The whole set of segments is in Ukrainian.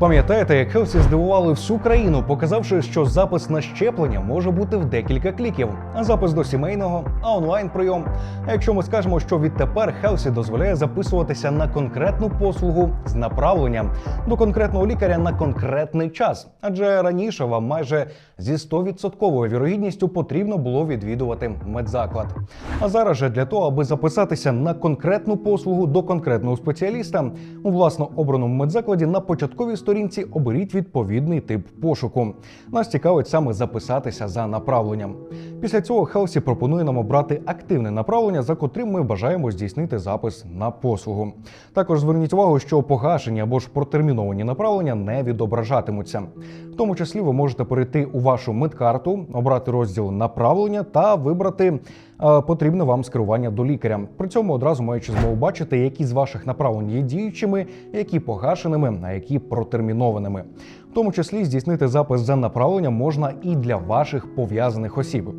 Пам'ятаєте, як Хелсі здивували всю країну, показавши, що запис на щеплення може бути в декілька кліків, а запис до сімейного, а онлайн прийом. А якщо ми скажемо, що відтепер Хелсі дозволяє записуватися на конкретну послугу з направленням до конкретного лікаря на конкретний час, адже раніше вам майже зі 100% вірогідністю потрібно було відвідувати медзаклад. А зараз же для того, аби записатися на конкретну послугу до конкретного спеціаліста у власно обраному медзакладі на початковій сторінці оберіть відповідний тип пошуку. Нас цікавить саме записатися за направленням. Після цього Хелсі пропонує нам обрати активне направлення, за котрим ми бажаємо здійснити запис на послугу. Також зверніть увагу, що погашені або ж протерміновані направлення не відображатимуться. В тому числі ви можете перейти у вашу медкарту, обрати розділ направлення та вибрати е, потрібне вам скерування до лікаря. При цьому одразу маючи змогу бачити, які з ваших направлень є діючими, які погашеними, а які протермінованими. В тому числі здійснити запис за направленням можна і для ваших пов'язаних осіб.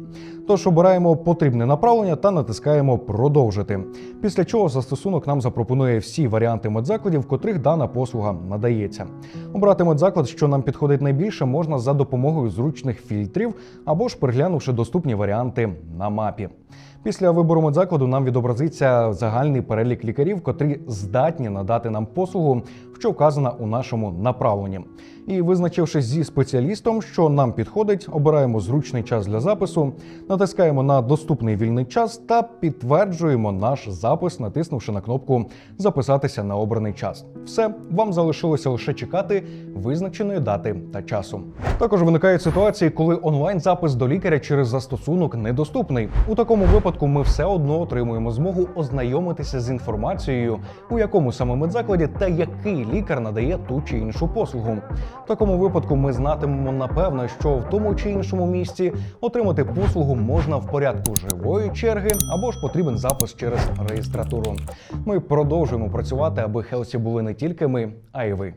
Тож обираємо потрібне направлення та натискаємо продовжити. Після чого застосунок нам запропонує всі варіанти медзакладів, в котрих дана послуга надається. Обрати медзаклад, що нам підходить найбільше, можна за допомогою зручних фільтрів або ж переглянувши доступні варіанти на мапі. Після вибору медзакладу нам відобразиться загальний перелік лікарів, котрі здатні надати нам послугу, що вказана у нашому направленні. І визначившись зі спеціалістом, що нам підходить, обираємо зручний час для запису, натискаємо на доступний вільний час та підтверджуємо наш запис, натиснувши на кнопку Записатися на обраний час. Все, вам залишилося лише чекати визначеної дати та часу. Також виникають ситуації, коли онлайн-запис до лікаря через застосунок недоступний. У такому випадку ми все одно отримуємо змогу ознайомитися з інформацією, у якому саме медзакладі та який лікар надає ту чи іншу послугу. В такому випадку ми знатимемо напевно, що в тому чи іншому місці отримати послугу можна в порядку живої черги або ж потрібен запис через реєстратуру. Ми продовжуємо працювати, аби Хелсі були не тільки ми, а й ви.